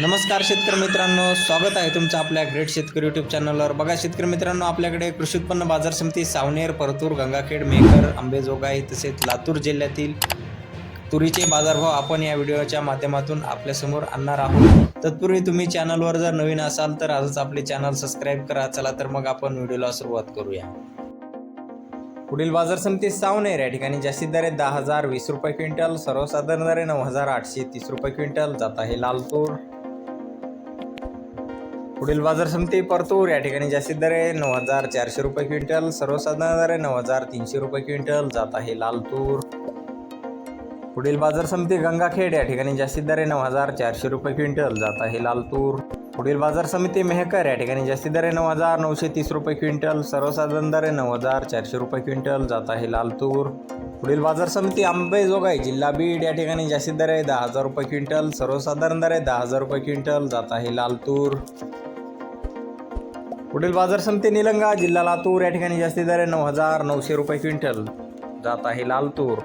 नमस्कार शेतकरी मित्रांनो स्वागत आहे तुमचं आपल्या ग्रेट शेतकरी यूट्यूब चॅनलवर बघा शेतकरी मित्रांनो आपल्याकडे कृषी उत्पन्न बाजार समिती सावनेर परतूर गंगाखेड मेकर आंबेजोगाई तसेच लातूर जिल्ह्यातील तुरीचे बाजारभाव आपण या व्हिडिओच्या माध्यमातून आपल्यासमोर आणणार आहोत. तत्पूर्वी तुम्ही चॅनलवर जर नवीन असाल तर आजच आपले चॅनल सबस्क्राईब करा. चला तर मग आपण व्हिडिओला सुरुवात करूया. पुढील बाजार समिती सावनेर या ठिकाणी जास्तीत दरे दहा हजार वीस रुपये क्विंटल सर्वसाधारण दरे नऊ हजार आठशे तीस रुपये क्विंटल. जात आहे लालतूर. पुढील बाजार समिती परतूर या ठिकाणी जास्तीत दर आहे नऊ हजार चारशे रुपये क्विंटल सर्वसाधारण दर आहे नऊ हजार तीनशे रुपये क्विंटल जात आहे लालतूर. पुढील बाजार समिती गंगाखेड या ठिकाणी जास्तीत दर आहे नऊ हजार चारशे रुपये क्विंटल जात आहे लालतूर. पुढील बाजार समिती मेहकर या ठिकाणी जास्तीत दर आहे नऊ हजार नऊशे तीस रुपये क्विंटल सर्वसाधारण दर आहे नऊ हजार चारशे रुपये क्विंटल जात आहे लालतूर. पुढील बाजार समिती आंबेजोगाई जिल्हा बीड या ठिकाणी जास्तीत दर आहे दहा हजार रुपये क्विंटल सर्वसाधारण दर आहे दहा हजार रुपये क्विंटल जात आहे लालतूर. पुढील बाजार समिती निलंगा जिल्हा लातूर या ठिकाणी जास्ती दर नऊ हजार नऊशे रुपये क्विंटल. जात आहे लालतूर